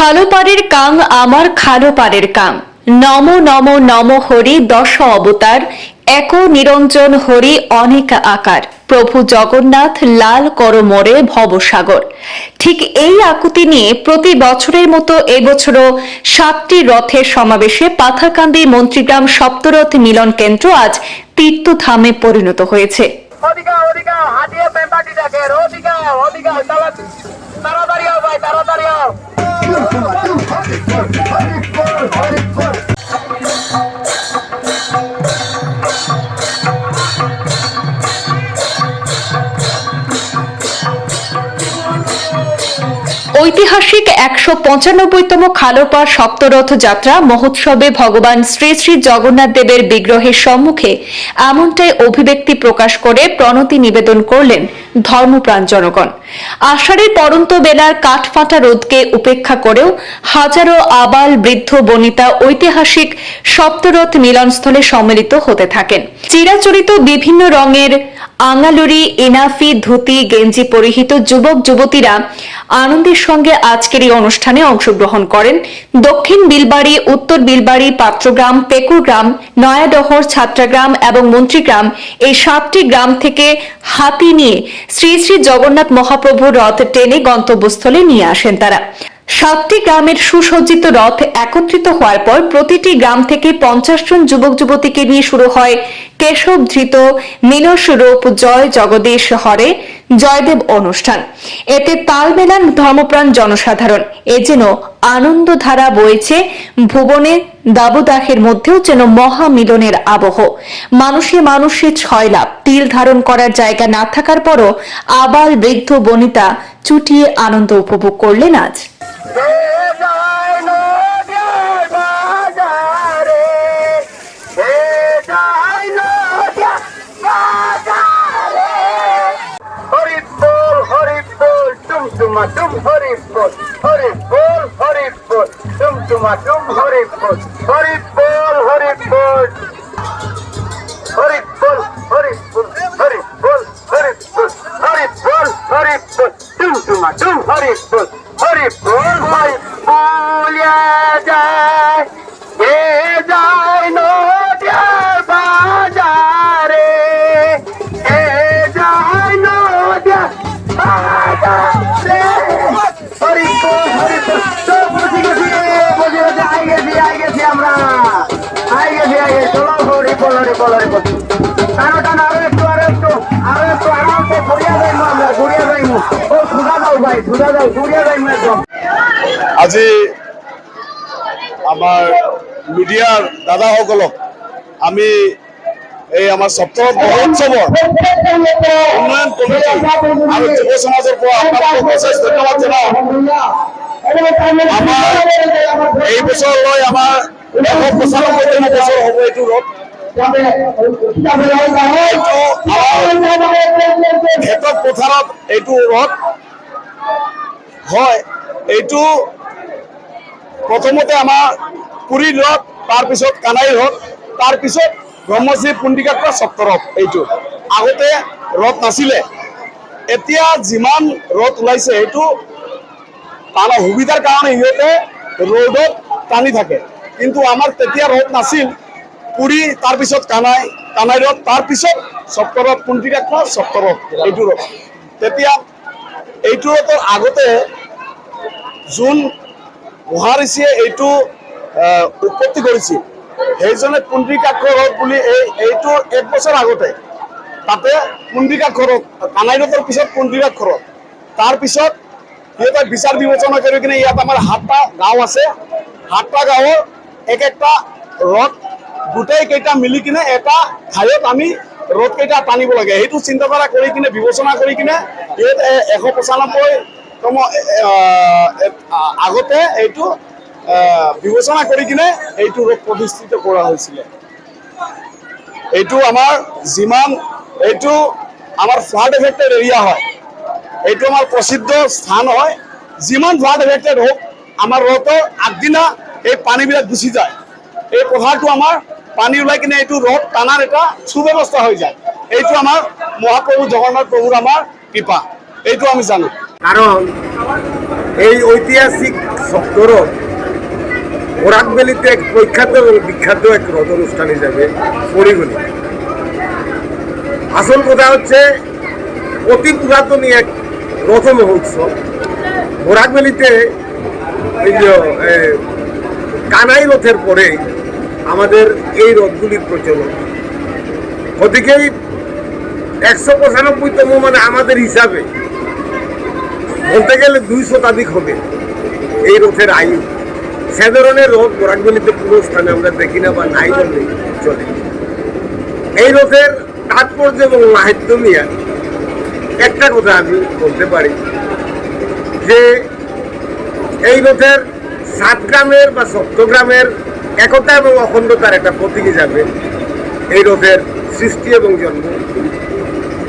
খালো পাড়ের কাং, আমার খালো পাড়ের কাং। নম নম নম হরি, দশ অবতার, এক নিরঞ্জন হরি, অনেক আকার। প্রভু জগন্নাথ, লাল কর মোরে ভবসাগর। ঠিক এই আকুতি নিয়ে প্রতি বছরের মতো এবছরও সাতটি রথের সমাবেশে পাথাকান্দি মন্ত্রীগ্রাম সপ্তরথ মিলন কেন্দ্র আজ তীর্থধামে পরিণত হয়েছে। তাড়াতাড়ি তাড়াতাড়ি ঐতিহাসিক একশো পঁচানব্বইতম খালোপার সপ্তরথ যাত্রা মহোৎসবে ভগবান শ্রী শ্রী জগন্নাথ দেবের বিগ্রহের সম্মুখে এমনটাই অভিব্যক্তি প্রকাশ করে প্রণতি নিবেদন করলেন ধর্মপ্রাণ জনগণ। আষাঢ়ের পরন্ত বেলার কাঠফাটা রোদকে উপেক্ষা করেও হাজারো আবাল বৃদ্ধ বনিতা ঐতিহাসিক সপ্তরথ মিলনস্থলে সম্মিলিত হতে থাকেন। চিরাচরিত বিভিন্ন রঙের আঙালুরি ইনাফি ধুতি, গেঞ্জি পরিহিত যুবক, যুবতীরা আনন্দের সঙ্গে আজকের এই অনুষ্ঠানে অংশগ্রহণ করেন। দক্ষিণ বিলবাড়ি, উত্তর বিলবাড়ি, পাত্রগ্রাম, পেকুরগ্রাম, নয়াডহর, ছাত্রাগ্রাম এবং মন্ত্রীগ্রাম এই সাতটি গ্রাম থেকে হাতি নিয়ে শ্রী শ্রী জগন্নাথ মহাপ্রভুর রথ টেনে গন্তব্যস্থলে নিয়ে আসেন তারা। সাতটি গ্রামের সুসজ্জিত রথ একত্রিত হওয়ার পর প্রতিটি গ্রাম থেকে পঞ্চাশ জন যুবক যুবতীকে নিয়ে শুরু হয় কেশব ধৃত মিনস রূপ জয় জগদীশ হরে জয়দেব অনুষ্ঠান। এতে তাল মেলান ধর্মপ্রাণ জনসাধারণ। এ যেন আনন্দধারা বইছে, ভুবনে দাবুদাহের মধ্যেও যেন মহামিলনের আবহ। মানুষে মানুষে ছয় লাভ, তিল ধারণ করার জায়গা না থাকার পরও আবাল বৃদ্ধ বনিতা চুটিয়ে আনন্দ উপভোগ করলেন আজ। টুম হরিফ বল হরিফ বল হরিফ বল টুম টুমা টুম হরিফ বল হরিফ যাইমু আমরা যাইমু একদম। আজি আমাৰ আমি এই আমাৰ সপ্তাহ মহোৎসৱৰ উন্নয়ন কমিটি আৰু যুৱ ধন্যবাদ এই বছৰলৈ এশ পঁচানব্বৈতম বছৰ হ'ব এইটো ৰথ। খেতক পথাৰত এইটো ৰথ হয়, এইটো প্ৰথমতে আমাৰ পুৰীৰ ৰথ তাৰপিছত কানাইৰ ৰথ তাৰপিছত ব্ৰহ্মশ্ৰী পুণ্ডিকাত্ৰ সপ্তৰথ এইটো। আগতে ৰথ নাছিলে। এতিয়া যিমান ৰথ ওলাইছে, সেইটো তাৰ সুবিধাৰ কাৰণে সিহঁতে ৰ'দত টানি থাকে। কিন্তু আমাৰ তেতিয়া ৰথ নাছিল পুৰী তাৰপিছত কানাই কানাই ৰথ তাৰপিছত সপ্তৰথ পুণ্ডিকাত্ৰ সপ্তৰথ এইটো ৰথ তেতিয়া এইটো ৰথৰ আগতে যোন মহাৰিষিয়ে এইটো উৎপত্তি কৰিছিল, সেইজনে পুণ্ডিকাক্ষ ৰথ বুলি এই, এইটো এক বছৰ আগতে, তাতে পুণ্ডিকাক্ষ ৰথ কানাইৰথৰ পিছত পুণ্ডিকাক্ষ ৰথ তাৰপিছত সিহঁতে বিচাৰ বিবেচনা কৰি কিনে ইয়াত আমাৰ সাতটা গাঁও আছে। সাতটা গাঁৱৰ এক একটা ৰথ গোটেই কেইটা মিলি কিনে এটা ঠাইত আমি ৰথ কেইটা টানিব লাগে। সেইটো চিন্তাধাৰা কৰি কিনে, বিবেচনা কৰি কিনে এশ পঁচানব্বৈ তম আগতে এইটো বিবেচনা কৰি কিনে এইটো ৰথ প্ৰতিষ্ঠিত কৰা হৈছিলে। এইটো আমাৰ যিমান, এইটো আমাৰ ফ্লাড এফেক্টেড এৰিয়া হয়। এইটো আমাৰ প্ৰসিদ্ধ স্থান হয়। যিমান ফ্লাড এফেক্টেড হওক, আমাৰ ৰথৰ আগদিনা এই পানীবিলাক গুচি যায়। এই পথাৰটো আমাৰ পানী ওলাই কিনে এইটো ৰথ টানাৰ এটা সুব্যৱস্থা হৈ যায়। এইটো আমাৰ মহাপ্ৰভু জগন্নাথ প্ৰভুৰ আমাৰ কৃপা। এইটো আমি জানো। কারণ এই ঐতিহাসিক সপ্তরথ ওরাকবেলিতে এক প্রখ্যাত এবং বিখ্যাত এক রথ অনুষ্ঠান হিসাবে পরিগণিত আসল কথা হচ্ছে অতি পুরাতনী এক রথ মহোৎসব এ, কানাই রথের পরে আমাদের এই রথগুলির প্রচলন। ওদিকেই একশো পঁচানব্বইতম মানে আমাদের হিসাবে বলতে গেলে দুই শতাধিক হবে এই রথের আয়ু। সে ধরনের রথ বোরাকবেলিতে পুরো স্থানে আমরা দেখি না বা নাই বললেই চলে। এই রথের তাৎপর্য এবং মাহাত্য নিয়ে একটা কথা আমি বলতে পারি যে এই রথের সাত গ্রামের বা সপ্তগ্রামের একতা এবং অখণ্ডতার একটা প্রতীক হিসাবে এই রথের সৃষ্টি এবং জন্ম।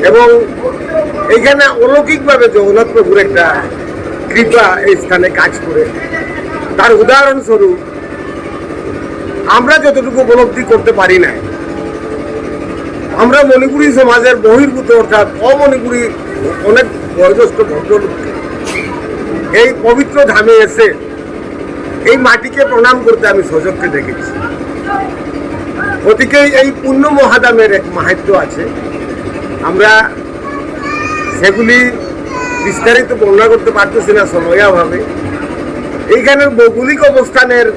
এবং এইখানে অলৌকিকভাবে জগন্নাথ প্রভুর একটা কৃপা এই স্থানে কাজ করে। তার উদাহরণস্বরূপ, আমরা যতটুকু উপলব্ধি করতে পারি না, আমরা মণিপুরী সমাজের বহির্ভূত অর্থাৎ অমণিপুরী অনেক বয়োজ্যেষ্ঠ ভদ্রলোককে এই পবিত্র ধামে এসে এই মাটিকে প্রণাম করতে আমি সজগকে দেখেছি গতিকে এই পুণ্য মহাদামের এক মাহাত্য আছে। আমরা সেগুলি বিস্তারিত বর্ণনা করতে পারতেছি না সময়াভাবে এইখানের ভৌগোলিক অবস্থানের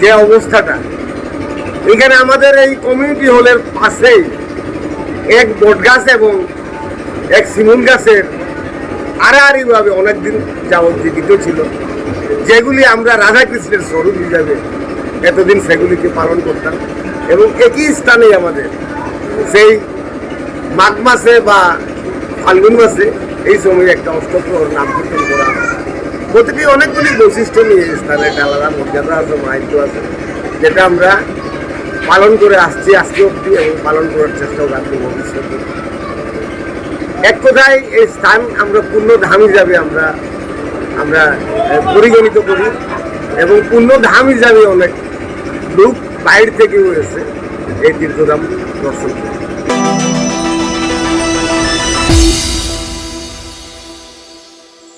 যে অবস্থাটা এখানে আমাদের এই কমিউনিটি হলের পাশেই এক বট গাছ এবং এক শিমুল গাছের আড়াআড়িভাবে অনেকদিন যাবৎ জীবিত ছিল। যেগুলি আমরা রাধাকৃষ্ণের স্বরূপ হিসাবে এতদিন সেগুলিকে পালন করতাম এবং একই স্থানেই আমাদের সেই মাঘ মাসে বা ফাল্গুন মাসে এই সময় একটা অষ্টপ্রহর নাম কীর্তন করা প্রতিটি অনেকগুলি বৈশিষ্ট্য নিয়ে স্থানে একটা আলাদা মর্যাদা আছে, মাহিত্য আছে, যেটা আমরা পালন করে আসছি আজকে অবধি এবং পালন করার চেষ্টাও রাখব ভবিষ্যতে। এক কথায় এই স্থান আমরা পূর্ণ ধাম হিসাবে আমরা আমরা পরিগণিত করি এবং পূর্ণ ধাম হিসাবে অনেক লোক বাইরে থেকেও এসে এই তীর্থধাম দর্শন করে